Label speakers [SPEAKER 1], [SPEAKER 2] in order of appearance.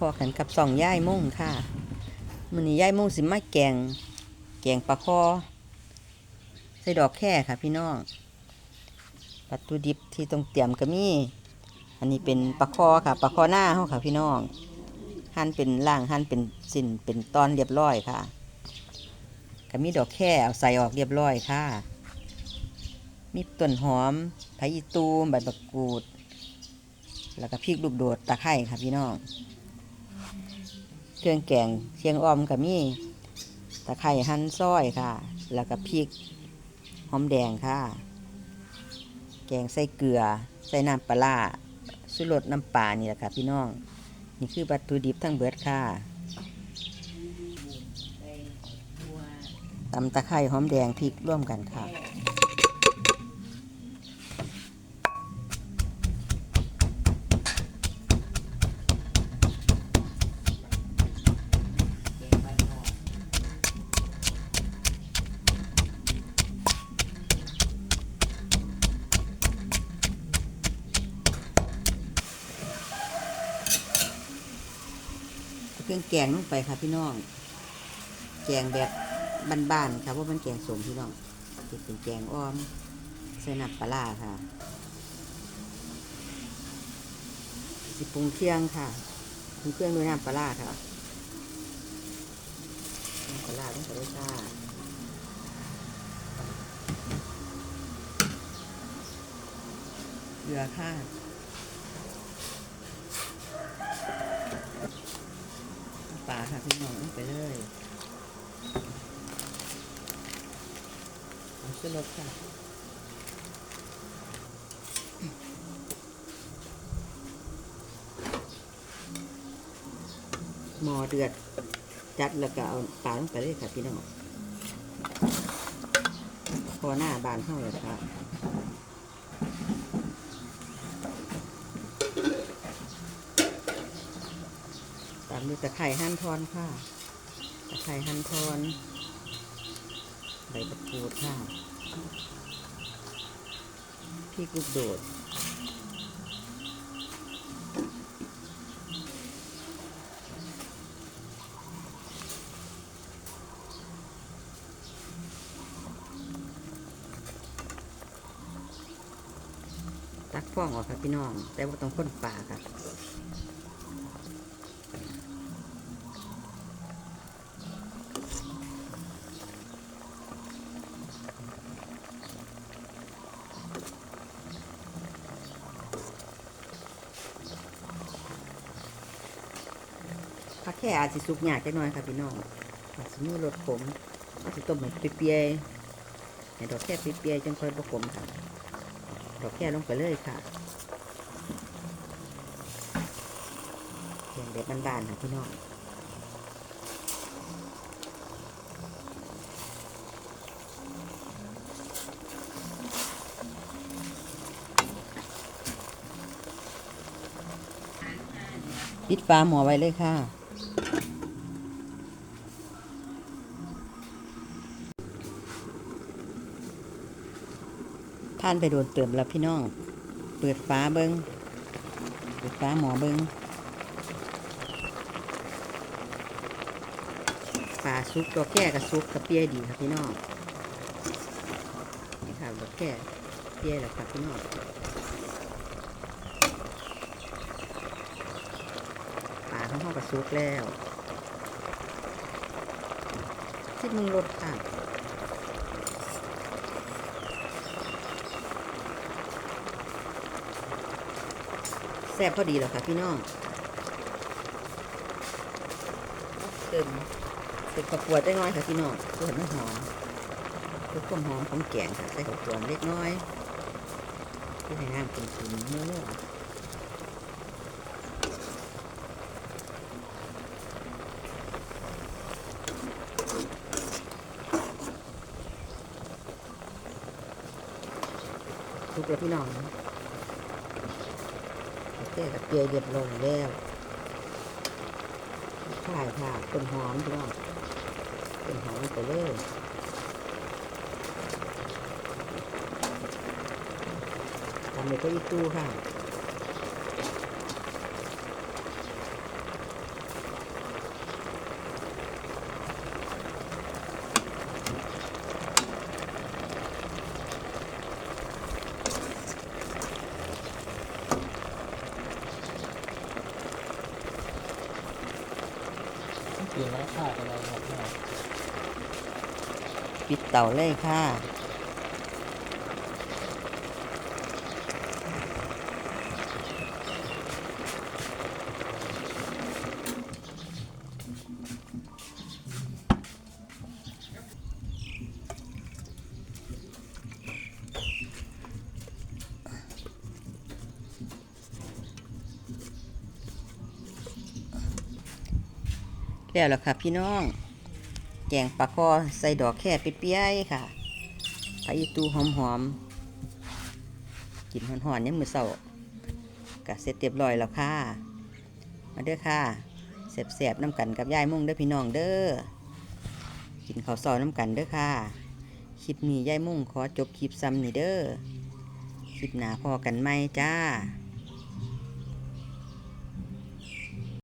[SPEAKER 1] พอกันกับสองย่ายมุ่งค่ะมื้อนี้ย่ายมุ่งสิมาแกง แกงปลาคอใส่ดอกแค่ค่ะ พี่น้องวัตถุดิบที่ต้องเตรียมก็มี อันนี้เป็นปลาคอค่ะปลาคอหน้าเฮาค่ะ พี่น้องหั่นเป็นล่างหั่นเป็นสิ้นเป็นตอนเรียบร้อยค่ะก็มีดอกแค่เอาใส่ออกเรียบร้อยค่ะ มีต้นหอมไผักอีตูมใบบักกูด แล้วก็พริกลูกโดดตะไคร้ค่ะพี่น้อง เครื่องแกงเชียงออมก็มีตะไคร้หั่นซอยค่ะ แล้วก็พริกหอมแดงค่ะ แกงใส่เกลือ ใส่น้ำปลาสุรสน้ำปลานี่แหละค่ะพี่น้อง นี่คือวัตถุดิบทั้งเบิดค่ะตำตะไคร้หอมแดงพริกร่วมกันค่ะ รื่อง แกงลงไปค่ะพี่น้อง แกงแบบบ้านๆค่ะว่ามันแกงสมพี่น้องจะเป็นแกงอ้อมใส่น้ำปลาค่ะ สิปรุงเคียงค่ะปรุงเครื่องด้วยน้ำปลาร้าค่ะน้ำปลาร้าต้องใส่ด้วยค่ะเกลือค่ะ ปลาค่ะพี่น้องไปเลยเอาขึ้นรถค่ะหมอเดือดจัดแล้วก็เอาปลาลงไปเลยค่ะพี่น้องพอหน้าบานเข้าเลยค่ะ ตามด้วยตะไคร่หั่นทอนค่ะ ตะไคร่หั่นทอน ใบมะกรูดค่ะพริกลูกโดดตักฟองออกค่ะพี่น้อง แต่ว่าต้องค้นปลาค่ะ แค่อาจจะสุกหยากจักหน่อยค่ะพี่น้องอาจจะมีรสขมอาจจะต้มให้เปรียๆให้ดอกแค่เปรียๆจังค่อยประขมค่ะ ดอกแค่ลงไปเลยค่ะแกงแบบบานๆค่ะพี่น้องปิดฟ้าหมอไว้เลยค่ะ ท่านไปโดนเติมแล้วพี่น้อง เปิดฟ้าเบิงเปิดฟ้าหมอเบิงฟ้าซุกตัวแก่กับซุกกับเปียดีครับพี่น้องนี่ค่ะตัวแก่เปียแหละครับพี่น้อง ปลาทั้งหองกระซุกแล้วที่มึงรถค่ะแซ่บพอดีแล้วค่ะพี่น้องเติมเติมข้าวปวดได้น้อยค่ะพี่น้องเพื่อให้มันหอมเพื่อความหอมของแกงค่ะใส่ข้าวปวดเล็กน้อยเพื่อให้น้ำเป็นสีนัวๆ ทุกแล้วพี่น้องโอเคกับเปียเรียบร้อยแล้วถ่ายค่ะเป็นหอมพี่น้องเป็นหอมไปเลยทำเลยก็อีตู้ค่ะ
[SPEAKER 2] กินแล้วข้าวอะไรหมดเลย
[SPEAKER 1] ปิดเตาเลยค่ะ แล้วล่ะค่ะพี่น้อง แกงปลาคอใส่ดอกแค่เปรี้ยๆค่ะผักอีตูหอมๆกินหอนๆเนี่ยมมือเสาร์ก็เสร็จเรียบร้อยแล้วค่ะ มาเด้อค่ะแสบๆน้ำกันกับยายมุ่งเด้อพี่น้องเด้อ กินข้าวซอยน้ำกันเด้อค่ะ คลิปนี้ยายมุ่งขอจบคลิปซ้ำนี่เด้อ คลิปหน้าพอกันไหมจ้า